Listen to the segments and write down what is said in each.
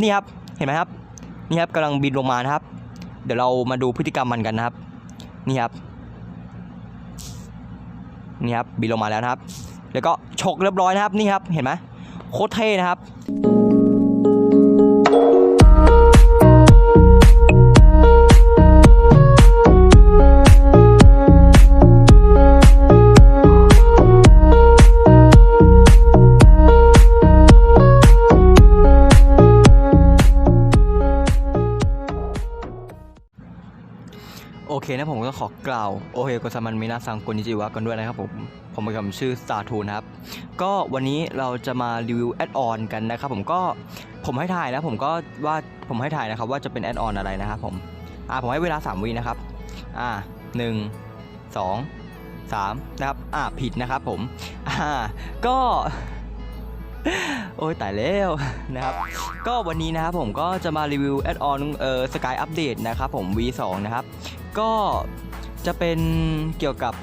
นี่ครับ เห็นไหมครับ นี่ครับกำลังบินลงมานะครับ เดี๋ยวเรามาดูพฤติกรรมมันกันนะครับ นี่ครับ นี่ครับบินลงมาแล้วนะครับ แล้วก็ฉกเรียบร้อยนะครับ นี่ครับ เห็นไหมโคตรเท่นะครับ เคนะผมก็ขอกล่าวโอเคกซามันมินาซังโกนิจิวะกันด้วยนะครับผม ผมเป็นคำชื่อ Star t o นะครับ ก็วันนี้เราจะมารีวิวแอดออนกันนะครับผมก็ผมให้ถ่ายนะผมก็ว่าผมให้ถ่ายนะครับว่าจะเป็นแอดออนอะไรนะครับผม อ่าผมให้เวลา 3วินะครับ อ่าหนึ่งสองสามนะครับ อ่าผิดนะครับผม อ่า ก็โอ้ยตายแล้วนะครับ ก็วันนี้นะครับผมก็จะมารีวิวแอดออนเอ่อสกายอัปเดตนะครับผม V2 นะครับ ก็จะเป็นเกี่ยวกับ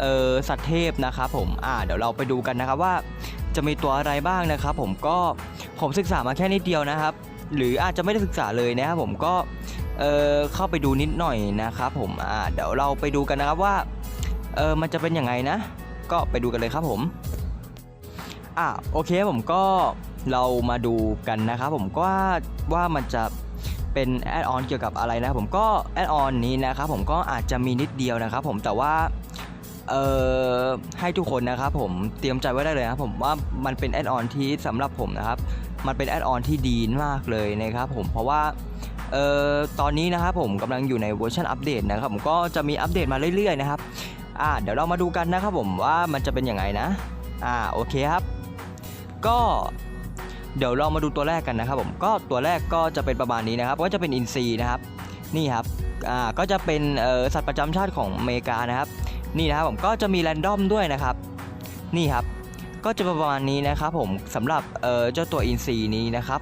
เออสัตว์เทพนะครับผมอ่าเดี๋ยวเราไปดูกันนะครับว่าจะมีตัวอะไรบ้างนะครับ ผมก็ผมศึกษามาแค่นิดเดียวนะครับ หรืออาจจะไม่ได้ศึกษาเลยนะครับผมก็เออเข้าไปดูนิดหน่อยนะครับผมอ่าเดี๋ยวเราไปดูกันนะครับว่าเออมันจะเป็นยังไงนะ ก็ไปดูกันเลยครับผมอะโอเคผมก็เรามาดูกันนะครับผมก็ว่ามันจะ เป็นแอดออนเกี่ยวกับอะไรนะผมก็แอดออนนี้นะครับผมก็อาจจะมีนิดเดียวนะครับผมแต่ว่าเอ่อให้ทุกคนนะครับผมเตรียมใจไว้ได้เลยนะครับผมว่ามันเป็นแอดออนที่สำหรับผมนะครับมันเป็นแอดออนที่ดีมากเลยนะครับผมเพราะว่าเอ่อตอนนี้นะครับผมกำลังอยู่ในเวอร์ชันอัปเดตนะครับผมก็จะมีอัปเดตมาเรื่อยๆนะครับอ่าเดี๋ยวเรามาดูกันนะครับผมว่ามันจะเป็นยังไงนะอ่าโอเคครับ ก็ เดี๋ยวเรามาดูตัวแรกกันนะครับผมก็ตัวแรกก็จะเป็นประมาณนี้นะครับ ก็จะเป็นอินซีนะครับนี่ครับอ่าก็จะเป็นสัตว์ประจำชาติของอเมริกานะครับนี่นะครับผมก็จะมีแรนดอมด้วยนะครับ นี่ครับก็จะประมาณนี้นะครับผมสำหรับเเจ้าตัวอินซีนี้นะครับ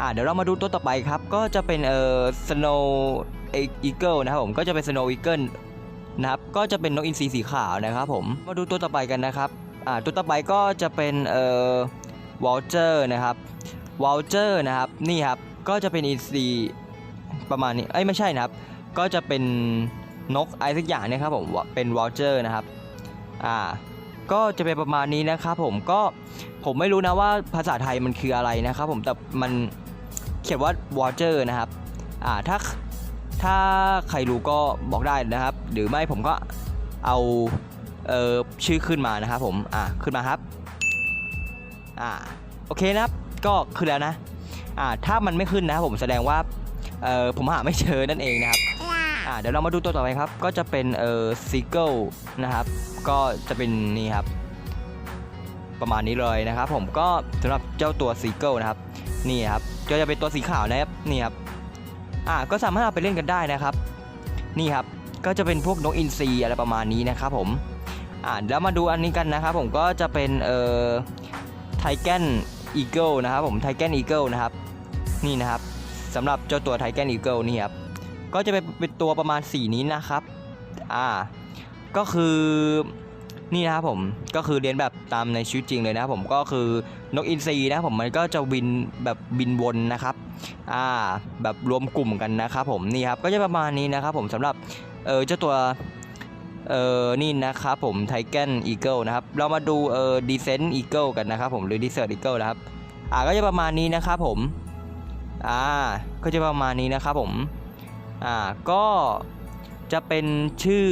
อ่าเดี๋ยวเรามาดูตัวต่อไปครับ ก็จะเป็นเอ่อสโนว์อีเกิลนะครับผมก็จะเป็นสโนว์อีเกิลนะครับก็จะเป็นนกอินทรีสีขาวนะครับผมมาดูตัวต่อไปกันนะครับอ่าตัวต่อไปก็จะเป็นเอ่อ วอลเจอร์นะครับวอลเจอร์นะครับนี่ครับก็จะเป็นอีซีประมาณนี้เอ้ยไม่ใช่นะครับ ก็จะเป็นนกอะไรสักอย่างเนะครับผมเป็นวอลเจอร์นะครับอ่าก็จะเป็นประมาณนี้นะครับผมก็ผมไม่รู้นะว่าภาษาไทยมันคืออะไรนะครับผมแต่มันเขียนว่าวอลเจอร์นะครับอ่าถ้าถ้าใครรู้ก็บอกได้นะครับ หรือไม่ผมก็เอาเออชื่อขึ้นมานะครับผมอ่าขึ้นมาครับ อ่าโอเคนะครับก็ขึ้นแล้วนะอ่าถ้ามันไม่ขึ้นนะครับผมแสดงว่าเอ่อผมหาไม่เจอนั่นเองนะครับอ่าเดี๋ยวเรามาดูตัวต่อไปครับ ก็จะเป็นเอ่อซีเกิลนะครับ ก็จะเป็นนี่ครับ ประมาณนี้เลยนะครับ ผมก็สำหรับเจ้าตัวซีเกิลนะครับนี่ครับก็จะเป็นตัวสีขาวนะครับนี่ครับอ่าก็สามารถเอาไปเล่นกันได้นะครับ นี่ครับก็จะเป็นพวกนกอินทรีอะไรประมาณนี้นะครับผมอ่าแล้วมาดูอันนี้กันนะครับ ผมก็จะเป็นเอ่อ ไทแกนอีเกิลนะครับผมไทแกนอีเกิลนะครับนี่นะครับสำหรับเจ้าตัวไทแกนอีเกิลนี่ครับก็จะเป็นเป็นตัวประมาณสีนี้นะครับอ่าก็คือนี่นะครับผมก็คือเรียนแบบตามในชีวิตจริงเลยนะครับผมก็คือนกอินทรีนะผมมันก็จะบินแบบบินวนนะครับอ่าแบบรวมกลุ่มกันนะครับผมนี่ครับก็จะประมาณนี้นะครับผมสำหรับเออเจ้าตัว เออนี่นะครับผมไทแกนอีเกิลนะครับ เรามาดูเออดีเซนต์อีเกิลกันนะครับผมหรือดีเซอร์อีเกิลนะครับ อ่าก็จะประมาณนี้นะครับผม อ่า ก็จะประมาณนี้นะครับผม อ่า ก็จะเป็นชื่อ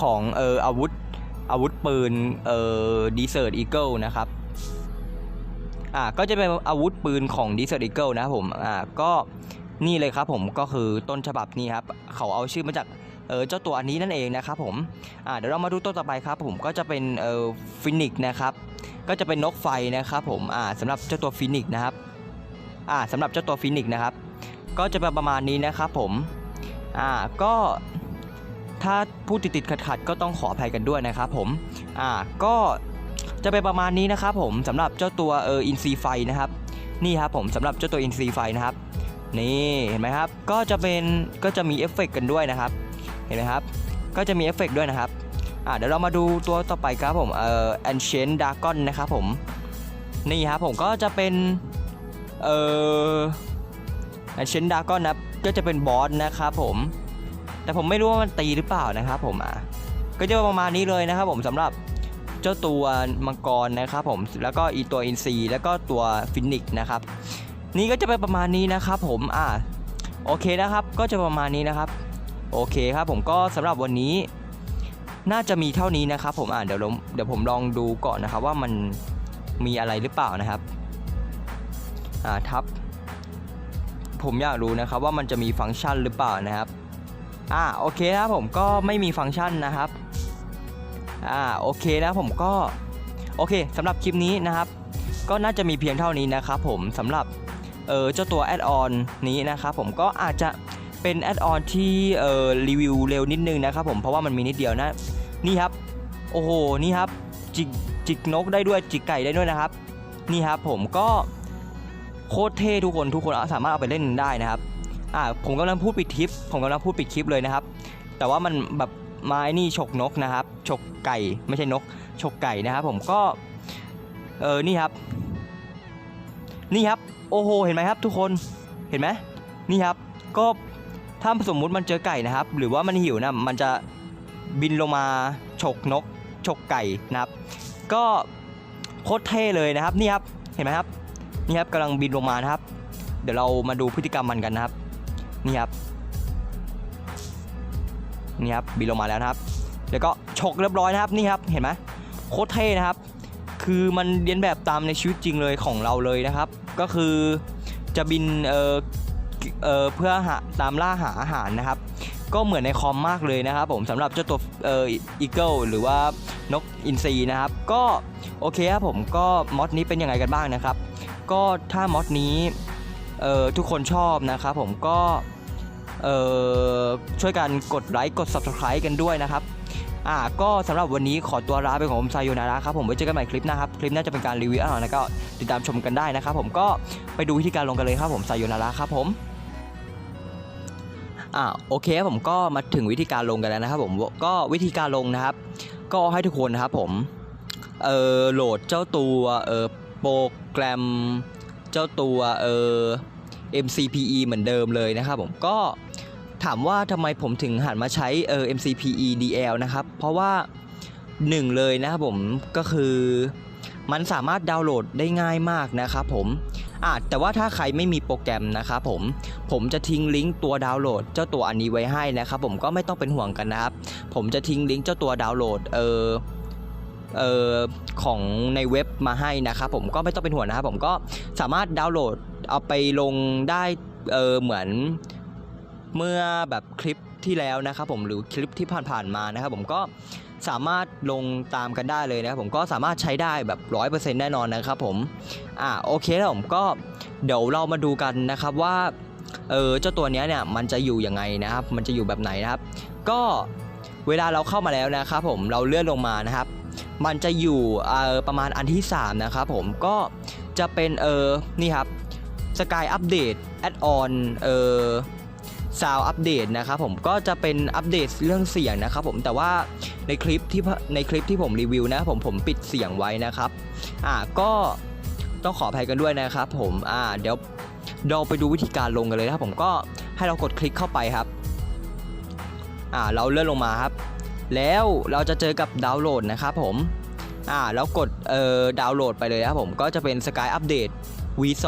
ของเอออาวุธอาวุธปืนเออดีเซอร์อีเกิลนะครับ อ่า ก็จะเป็นอาวุธปืนของดีเซอร์อีเกิลนะครับผม อ่า ก็นี่เลยครับผมก็คือต้นฉบับนี้ครับ เขาเอาชื่อมาจาก เออเจ้าตัวอันนี้นั่นเองนะครับผมอ่าเดี๋ยวเรามาดูตัวต่อไปครับผมก็จะเป็นเออฟินิกนะครับก็จะเป็นนกไฟนะครับผมอ่าสำหรับเจ้าตัวฟินิกนะครับอ่าสำหรับเจ้าตัวฟินิกนะครับก็จะเป็นประมาณนี้นะครับผมอ่าก็ถ้าพูดติดติดขัดขัดๆก็ต้องขออภัยกันด้วยนะครับผมอ่าก็จะเป็นประมาณนี้นะครับผมสำหรับเจ้าตัวเอออินซีไฟนะครับนี่ครับผมสำหรับเจ้าตัวอินซีไฟนะครับนี่เห็นไหมครับก็จะเป็นก็จะมีเอฟเฟกต์กันด้วยนะครับ เห็นไหมครับ ก็จะมีเอฟเฟกต์ด้วยนะครับอ่าเดี๋ยวเรามาดูตัวต่อไปครับผมเอ่อ Ancient Dragon นะครับผม นี่ครับผมก็จะเป็น เออเชนดาก้อนนะก็จะเป็นบอสนะครับผม แต่ผมไม่รู้ว่ามันตีหรือเปล่านะครับผมอะก็จะประมาณนี้เลยนะครับผมสำหรับเจ้าตัวมังกรนะครับผม แล้วก็อีตัวอินซีแล้วก็ตัวฟินิกนะครับ นี่ก็จะเป็นประมาณนี้นะครับผมอะโอเคนะครับ ก็จะประมาณนี้นะครับ โอเคครับผมก็สำหรับวันนี้น่าจะมีเท่านี้นะครับ ผมอะเดี๋ยวเดี๋ยวผมลองดูก่อนนะครับว่ามันมีอะไรหรือเปล่านะครับอ่าทับ ผมอยากรู้นะครับว่ามันจะมีฟังก์ชันหรือเปล่านะครับอ่าโอเคครับผมก็ไม่มีฟังก์ชันนะครับอ่าโอเคนะผมก็โอเคสำหรับคลิปนี้นะครับ ก็น่าจะมีเพียงเท่านี้นะครับ ผมสำหรับเออเจ้าตัวแอดออนนี้นะครับผมก็อาจจะ เป็นแอดออนที่เออรีวิวเร็วนิดนึงนะครับผมเพราะว่ามันมีนิดเดียวนะ นี่ครับ โอ้โหนี่ครับจิกจิกนกได้ด้วยจิกไก่ได้ด้วยนะครับ นี่ครับผมก็โคตรเท่ทุกคนทุกคนสามารถเอาไปเล่นได้นะครับอ่าผมกำลังพูดปิดคลิปผมกำลังพูดปิดคลิปเลยนะครับ แต่ว่ามันแบบไม้นี่ฉกนกนะครับฉกไก่ไม่ใช่นกฉกไก่นะครับ ผมก็เออนี่ครับ นี่ครับโอ้โหเห็นไหมครับ ทุกคนเห็นไหมนี่ครับ ก็ ถ้าสมมุติมันเจอไก่นะครับ หรือว่ามันหิวนะมันจะบินลงมาฉกนกฉกไก่นะครับ ก็โคตรเท่เลยนะครับนี่ครับเห็นไหมครับนี่ครับกำลังบินลงมานะครับ เดี๋ยวเรามาดูพฤติกรรมมันกันนะครับนี่ครับนี่ครับบินลงมาแล้วนะครับ แล้วก็ฉกเรียบร้อยนะครับนี่ครับเห็นไหมโคตรเท่นะครับ คือมันเรียนแบบตามในชีวิตจริงเลยของเราเลยนะครับ ก็คือจะบินเออ เออเพื่อหาตามล่าหาอาหารนะครับ ก็เหมือนในคอมมากเลยนะครับผมสำหรับเจ้าตัวเอออีเกิลหรือว่านกอินทรีนะครับ ก็โอเคครับผมก็มอดนี้เป็นยังไงกันบ้างนะครับ ก็ถ้ามอดนี้เออทุกคนชอบนะครับผมก็เออช่วยกันกดไลค์กด subscribe กันด้วยนะครับอ่าก็สำหรับวันนี้ขอตัวลาไปของผมไซโยนาระครับผมไว้เจอกันใหม่คลิปหน้าครับ คลิปหน้าจะเป็นการรีวิวอาหารแล้วก็ติดตามชมกันได้นะครับผมก็ไปดูวิธีการลงกันเลยครับผมไซโยนาระครับผม อ่าโอเคครับผมก็มาถึงวิธีการลงกันแล้วนะครับผมก็วิธีการลงนะครับ ก็ให้ทุกคนนะครับผมเออโหลดเจ้าตัวเออโปรแกรมเจ้าตัวเออ MCPE เหมือนเดิมเลยนะครับผมก็ถามว่าทำไมผมถึงหันมาใช้เออ MCPE DL นะครับเพราะว่าหนึ่งเลยนะครับผมก็คือมันสามารถดาวน์โหลดได้ง่ายมากนะครับผม อะแต่ว่าถ้าใครไม่มีโปรแกรมนะครับผมผมจะทิ้งลิงก์ตัวดาวน์โหลด เจ้าตัวอันนี้ไว้ให้นะครับผมก็ไม่ต้องเป็นห่วงกันนะครับ ผมจะทิ้งลิงก์เจ้าตัวดาวน์โหลดเออเออของในเว็บมาให้นะครับผมก็ไม่ต้องเป็นห่วงนะครับผมก็สามารถดาวน์โหลดเอาไปลงได้เออเหมือนเมื่อแบบคลิปที่แล้วนะครับผมหรือคลิปที่ผ่านๆมานะครับผมก็สามารถลงตามกันได้เลยนะครับผมก็สามารถใช้ได้แบบ 100%แน่นอนนะครับผมอ่าโอเคแล้วผมก็เดี๋ยวเรามาดูกันนะครับว่าเออเจ้าตัวเนี้ยเนี่ยมันจะอยู่ยังไงนะครับ มันจะอยู่แบบไหนนะครับ ก็เวลาเราเข้ามาแล้วนะครับผมเราเลื่อนลงมานะครับ มันจะอยู่เออประมาณอันที่ 3 นะครับผมก็จะเป็นเออนี่ครับสกายอัปเดตแอดออนเออ ซาวอัปเดตนะครับผมก็จะเป็นอัปเดตเรื่องเสียงนะครับผมแต่ว่าในคลิปที่ในคลิปที่ผมรีวิวนะผมผมปิดเสียงไว้นะครับอ่าก็ต้องขออภัยกันด้วยนะครับผมอ่าเดี๋ยวเราไปดูวิธีการลงกันเลยนะครับผมก็ให้เรากดคลิกเข้าไปครับอ่าเราเลื่อนลงมาครับ แล้วเราจะเจอกับดาวน์โหลดนะครับผมอ่าแล้วกดเอ่อดาวน์โหลดไปเลยนะครับผมก็จะเป็น Sky Update V2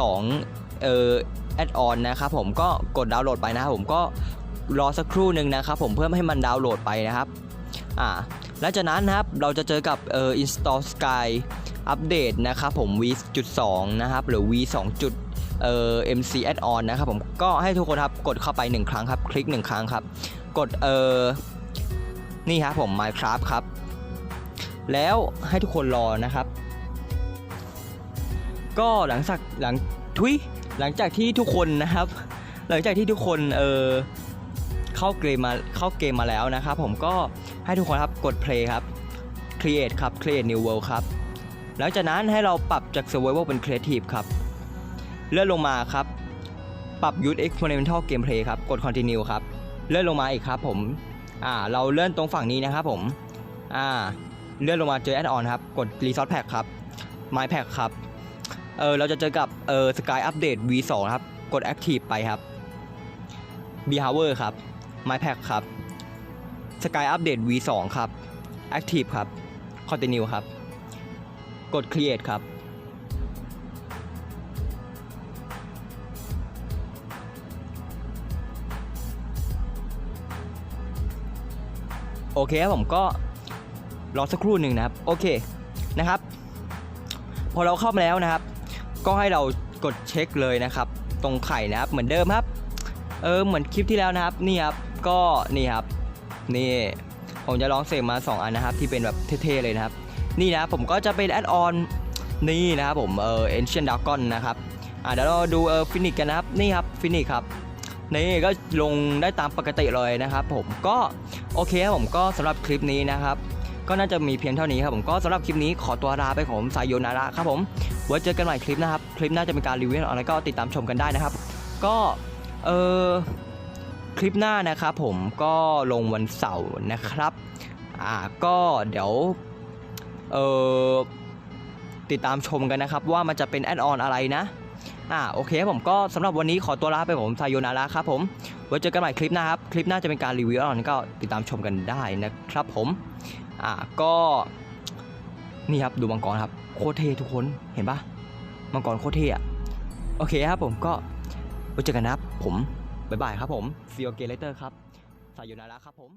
เอ่อ แอดออนนะครับผมก็กดดาวน์โหลดไปนะครับผมก็รอสักครู่หนึ่งนะครับผมเพื่อให้มันดาวน์โหลดไปนะครับอ่าหลังจากนั้นนะครับเราจะเจอกับเอ่อ install sky อัปเดตนะครับผม v.2 นะครับหรือ v2 จุดเอ่อ mc add on นะครับผมก็ให้ทุกคนครับกดเข้าไป 1 ครั้งครับ คลิก 1 ครั้งครับ กดเอ่อนี่ครับผม minecraft ครับ แล้วให้ทุกคนรอนะครับ ก็หลังจากหลังทุย หลังจากที่ทุกคนนะครับ หลังจากที่ทุกคนเออเข้าเกมมาเข้าเกมมาแล้วนะครับผมก็ให้ทุกคนครับกด play ครับ create ครับ create new world ครับหลังจากนั้นให้เราปรับจาก survival เป็น creative ครับเลื่อนลงมาครับปรับ use experimental gameplay ครับกด continue ครับเลื่อนลงมาอีกครับผมอ่าเราเลื่อนตรงฝั่งนี้นะครับผมอ่าเลื่อนลงมาเจอ add on ครับกด resource pack ครับ my pack ครับ เออเราจะเจอกับเออสกายอัปเดต V2 ครับ กด Active ไปครับ b e h o w e r ครับ My Pack ครับสกายอัปเดต V2 ครับ Active ครับ Continue ครับ กด Create ครับโอเคครับผมก็รอสักครู่หนึ่งนะครับ โอเคนะครับ พอเราเข้ามาแล้วนะครับ ก็ให้เรากดเช็คเลยนะครับ ตรงไข่นะครับเหมือนเดิมครับ เออเหมือนคลิปที่แล้วนะครับนี่ครับก็นี่ครับนี่ผมจะลองเสกมา 2 อันนะครับ ที่เป็นแบบเท่ๆเลยนะครับ นี่นะผมก็จะเป็นแอดออนนี่นะครับผมเออ Ancient Dragon นะครับอะเดี๋ยวเราดูเออฟินิกกันนะครับนี่ครับฟินิกครับนี่ก็ลงได้ตามปกติเลยนะครับ ผมก็โอเคครับผมก็สำหรับคลิปนี้นะครับ ก็น่าจะมีเพียงเท่านี้ครับผมก็สำหรับคลิปนี้ขอตัวลาไปของสายโยนาระครับผมไว้เจอกันใหม่คลิปนะครับ คลิปหน้าจะเป็นการรีวิวอะไรก็ติดตามชมกันได้นะครับ ก็เออคลิปหน้านะครับผมก็ลงวันเสาร์นะครับอ่าก็เดี๋ยวเออติดตามชมกันนะครับ ว่ามันจะเป็นแอดออนอะไรนะ อ่าโอเคครับผมก็สำหรับวันนี้ขอตัวลาไปผมสายโยนาระครับผมไว้เจอกันใหม่คลิปน้าครับ คลิปหน้าจะเป็นการรีวิวอดออนก็ติดตามชมกันได้นะครับผมอ่าก็นี่ครับดูมังกรครับโคตรเท่ทุกคนเห็นปะมังกรโคตรเท่อะโอเคครับผมก็ไว้เจอกันนะครับผมบ๊ายบายครับผม see you again later ครับสายโยนาระครับผม